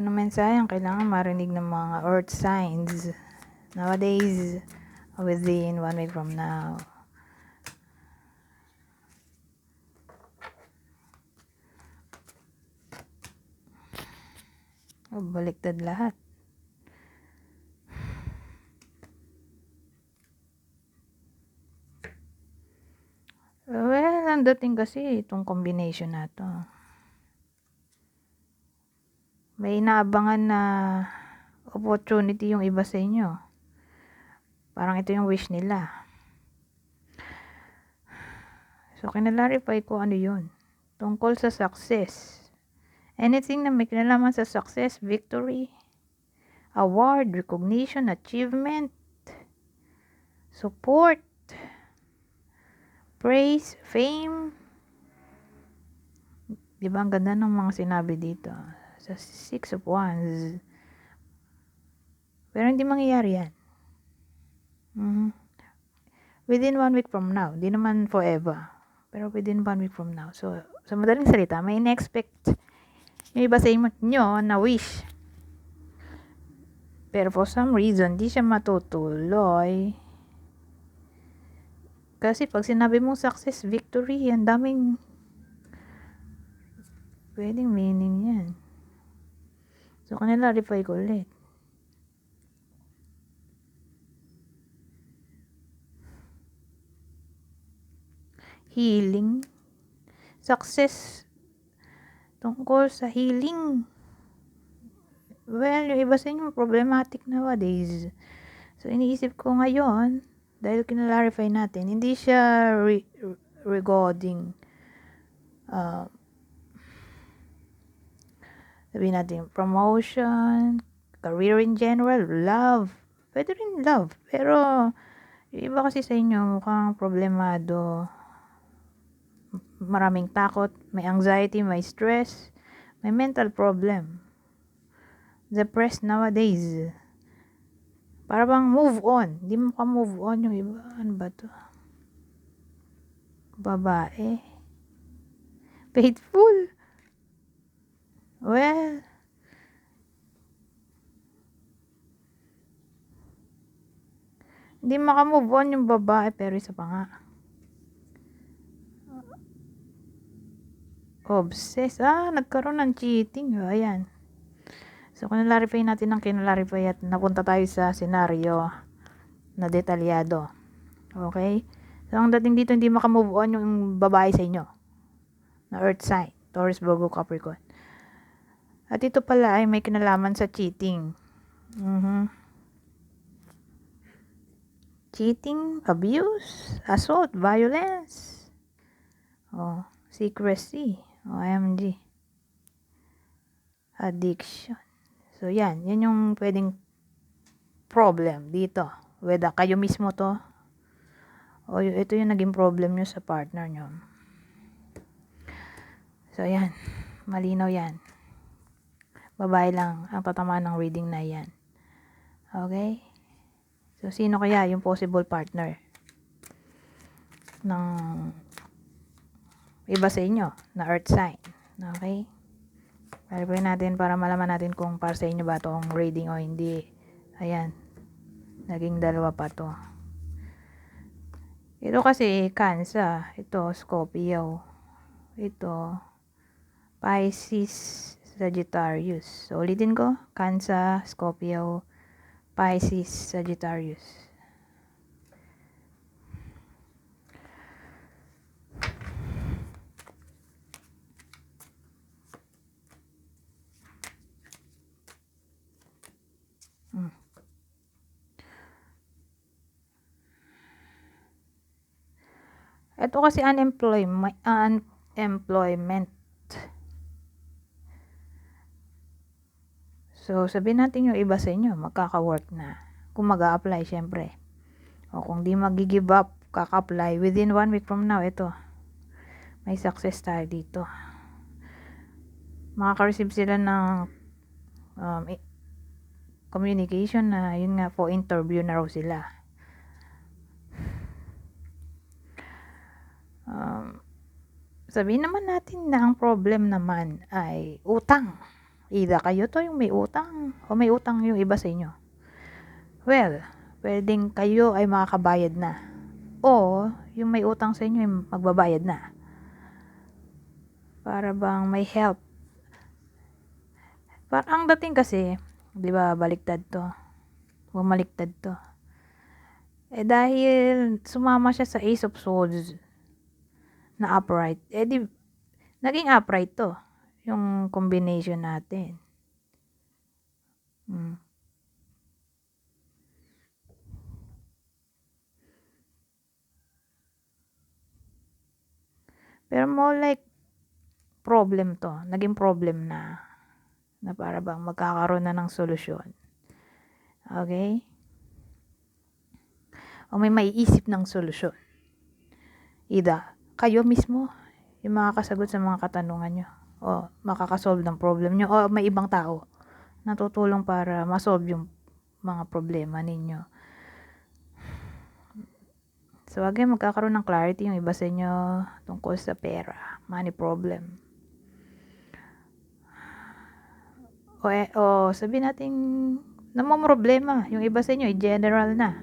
Ano mensahe ang kailangan marinig ng mga earth signs nowadays within one week from now? Oh, baliktad lahat. Well, ang dating kasi itong combination na to. May inaabangan na opportunity yung iba sa inyo. Parang ito yung wish nila. So, kinalarify ko ano yun. Tungkol sa success. Anything na may kinalaman sa success, victory, award, recognition, achievement, support, praise, fame. Di ba ang ganda ng mga sinabi dito? Sa Six of Wands. Pero hindi mangyayari yan. Mhm. Within one week from now. Di naman forever. Pero within one week from now. So, sa madaling salita, may in-expect yung iba sa inyo na wish. Pero for some reason, di siya matutuloy. Kasi pag sinabi mong success, victory, ang daming pwedeng meaning yan. So, kanila-reply ko ulit. Healing. Success. Tungkol sa healing. Well, yung iba sa inyo problematic nowadays. So, iniisip ko ngayon, dahil kinalarify natin, hindi siya re- regarding uh, sabihin natin, promotion, career in general, love. Pwede rin love. Pero, iba kasi sa inyo mukhang problemado. Maraming takot, may anxiety, may stress, may mental problem. Depressed nowadays. Para bang move on. Hindi mo ka move on yung iba. Ano ba to? Babae. Faithful. Well, hindi makamove on yung babae pero isa pa nga. Obsessed. Ah, nagkaroon ng cheating. Oh, ayan. So, kinalarify natin ang kinalarify at napunta tayo sa senaryo na detalyado. Okay? So, ang dating dito, hindi makamove on yung babae sa inyo. Na earth sign. Taurus, Virgo, Capricorn. At ito pala ay may kinalaman sa cheating. Mm-hmm. Cheating, abuse, assault, violence. Oh, secrecy. OMG. Addiction. So, yan. Yan yung pwedeng problem dito. Whether kayo mismo to o ito yung naging problem nyo sa partner nyo. So, yan. Malinaw yan. Babae lang ang tatamaan ng reading na yan. Okay? So, sino kaya yung possible partner ng iba sa inyo na earth sign. Okay? Palipin natin para malaman natin kung para sa inyo ba itong reading o hindi. Ayan. Naging dalawa pa to. Ito kasi Cancer. Ito Scorpio. Ito Pisces, Sagittarius. So, ulitin ko. Cancer, Scorpio, Pisces, Sagittarius. Hmm. Ito kasi unemployment, unemployment. So, sabihin natin yung iba sa inyo, magkaka-work na. Kung mag apply syempre. O kung di mag-give up, kaka-apply, within one week from now, ito. May success tayo dito. Makaka-receive sila ng um, communication na yun nga po interview na raw sila. Um, sabihin naman natin na ang problem naman ay utang. Either kayo to yung may utang o may utang yung iba sa inyo. Well, pwedeng kayo ay makakabayad na. O yung may utang sa inyo ay magbabayad na. Para bang may help. Parang ang dating kasi, 'di ba, baliktad to. Bumaliktad to. Eh dahil sumama siya sa Ace of Swords na upright, eh di, naging upright to. Yung combination natin. Hmm. Pero more like problem to. Naging problem na. Na para bang magkakaroon na ng solusyon. Okay? O may maiisip ng solusyon. Ida, kayo mismo yung makakasagot sa mga katanungan nyo. O makakasolve ng problem nyo. O may ibang tao na tutulong para masolve yung mga problema ninyo. So, again, magkakaroon ng clarity yung iba sa inyo tungkol sa pera, money problem. O, eh, o sabihin natin, namang problema, yung iba sa inyo, general na.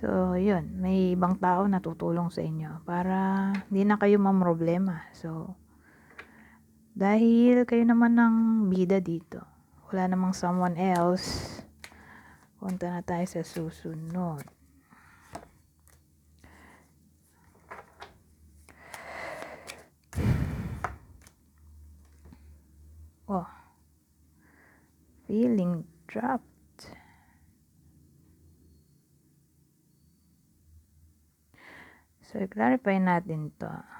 So, yun, may ibang tao na tutulong sa inyo para hindi na kayo mamroblema. So, dahil kayo naman ng bida dito, wala namang someone else, punta na tayo sa susunod. Oh. Feeling trapped. So, clarify natin to.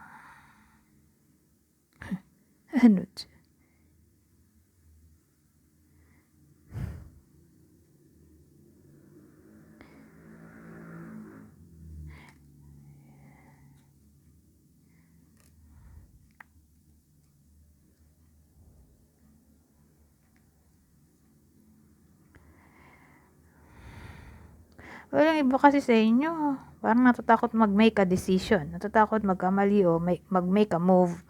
To? Well, yung iba kasi sa inyo, parang natatakot mag-make a decision. Natatakot magkamali o make, mag-make a move.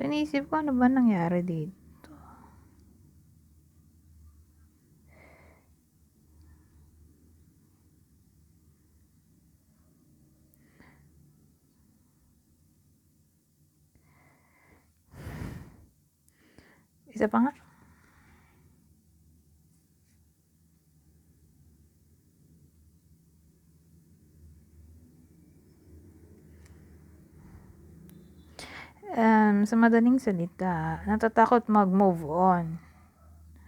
So, iniisip ko, ano ba nangyari dito? Isa pa nga. Um, sa madaling salita, natatakot mag-move on.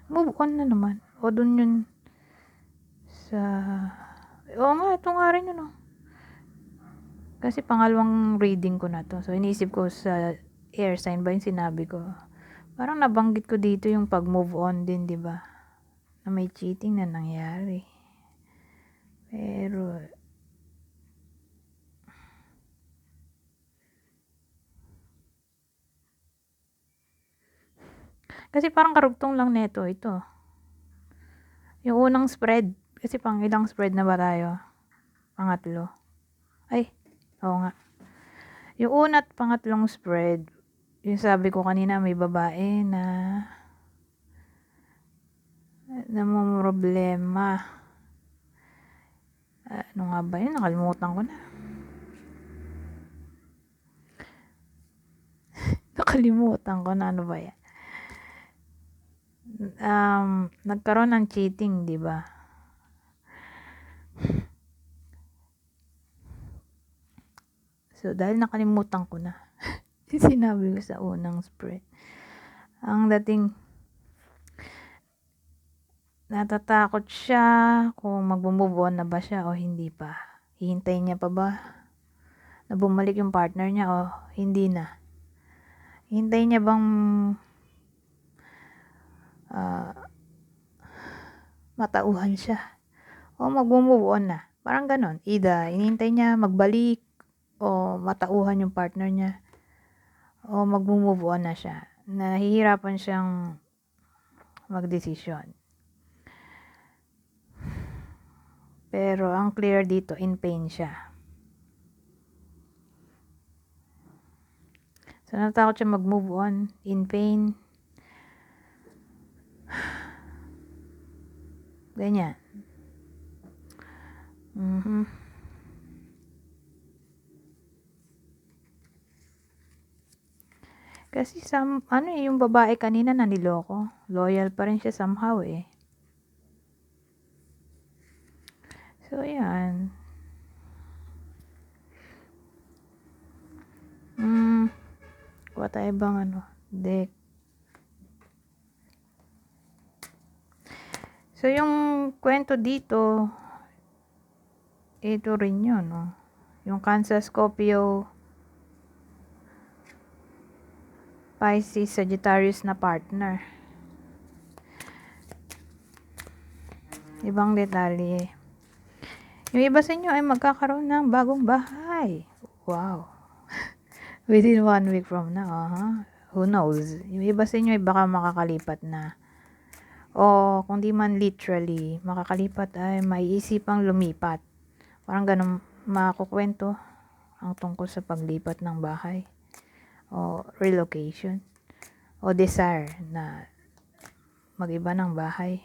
Move on na naman. O dun yun sa... Oo nga, ito nga rin yun. Kasi pangalawang reading ko na to. So, iniisip ko sa air sign ba yung sinabi ko. Parang nabanggit ko dito yung pag-move on din, di ba? Na may cheating na nangyari. Pero, Kasi parang karugtong lang neto ito. Yung unang spread. Kasi pang ilang spread na ba tayo? Pangatlo. Ay, oo nga. Yung una at pangatlong spread, yung sabi ko kanina may babae na na problema. Ano nga ba yun? Nakalimutan ko na. Nakalimutan ko na ano ba yan um, nagkaroon ng cheating, di ba? So, dahil nakalimutan ko na, sinabi ko sa unang spread, ang dating, natatakot siya kung magmumove na ba siya o hindi pa. Hihintay niya pa ba na bumalik yung partner niya o hindi na. Hintay niya bang matauhan siya. O mag-move on na. Parang ganon. Ida, inintay niya magbalik o matauhan yung partner niya o mag-move on na siya. Nahihirapan siyang magdesisyon. Pero ang clear dito, in pain siya. So, natakot siya mag-move on in pain. Ganyan. Mhm. Kasi some, ano eh, yung babae kanina na niloko. Loyal pa rin siya somehow eh. So, yan. Hmm. Kuha tayo bang ano? Deck. So, yung kwento dito, ito rin yun, no? Yung Cancer Scorpio Pisces Sagittarius na partner. Ibang detalye. Yung iba sa inyo ay magkakaroon ng bagong bahay. Wow. Within one week from now, uh who knows? Yung iba sa inyo ay baka makakalipat na. O kung di man literally, makakalipat ay may isipang lumipat. Parang ganun makukwento ang tungkol sa paglipat ng bahay o relocation o desire na magiba ng bahay.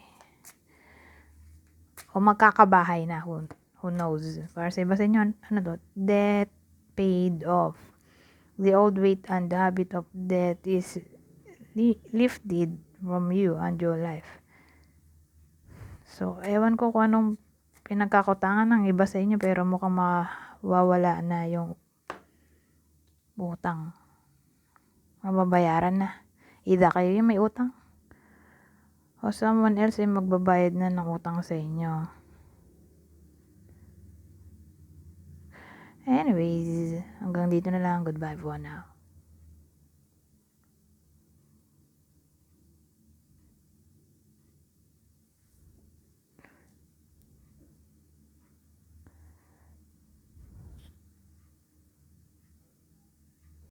O magkakabahay na who, who knows? Para sa iba sa inyo ano to? Debt paid off. The old weight and the habit of debt is li- lifted from you and your life so ewan ko kung anong pinagkakutangan ng iba sa inyo pero mukhang mawawala na yung utang mababayaran na. Ida kayo yung may utang. O someone else ay magbabayad na ng utang sa inyo. Anyways, hanggang dito na lang. Goodbye for now.